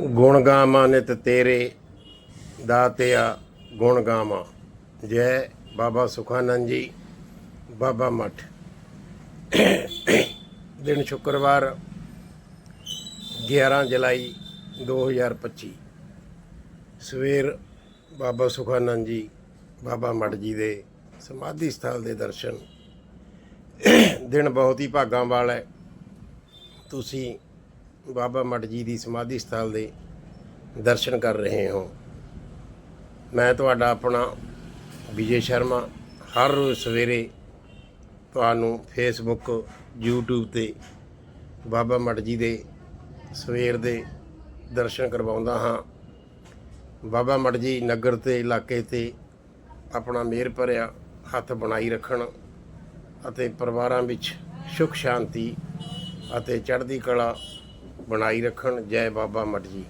ਗੁਣ ਗਾਵਾਂ ਨਿਤ ਤੇਰੇ ਦਾਤਿਆ ਗੁਣ ਗਾਵਾਂ ਜੈ ਬਾਬਾ ਸੁਖਾਨੰਦ ਜੀ, ਬਾਬਾ ਮਠ। ਦਿਨ ਸ਼ੁੱਕਰਵਾਰ 11 ਜੁਲਾਈ 2025 ਸਵੇਰ ਬਾਬਾ ਸੁਖਾਨੰਦ ਜੀ, ਬਾਬਾ ਮਠ ਜੀ ਦੇ ਸਮਾਧੀ ਸਥਲ ਦੇ ਦਰਸ਼ਨ। ਦਿਨ ਬਹੁਤ ਹੀ ਭਾਗਾਂ ਵਾਲਾ ਹੈ। ਤੁਸੀਂ ਬਾਬਾ ਮਠ ਜੀ ਦੀ ਸਮਾਧੀ ਸਥਲ ਦੇ ਦਰਸ਼ਨ ਕਰ ਰਹੇ ਹੋ। ਮੈਂ ਤੁਹਾਡਾ ਆਪਣਾ ਵਿਜੇ ਸ਼ਰਮਾ ਹਰ ਰੋਜ਼ ਸਵੇਰੇ ਤੁਹਾਨੂੰ ਫੇਸਬੁੱਕ YouTube ਤੇ ਬਾਬਾ ਮਠ ਜੀ ਦੇ ਸਵੇਰ ਦੇ ਦਰਸ਼ਨ ਕਰਵਾਉਂਦਾ ਹਾਂ। ਬਾਬਾ ਮਠ ਜੀ ਨਗਰ ਤੇ, ਇਲਾਕੇ ਤੇ ਆਪਣਾ ਮਿਹਰ ਭਰਿਆ ਹੱਥ ਬਣਾਈ ਰੱਖਣ ਅਤੇ ਪਰਿਵਾਰਾਂ ਵਿੱਚ ਸੁਖ ਸ਼ਾਂਤੀ ਅਤੇ ਚੜ੍ਹਦੀ ਕਲਾ ਬਣਾਈ ਰੱਖਣ ਜੈ ਬਾਬਾ ਮਠ ਜੀ।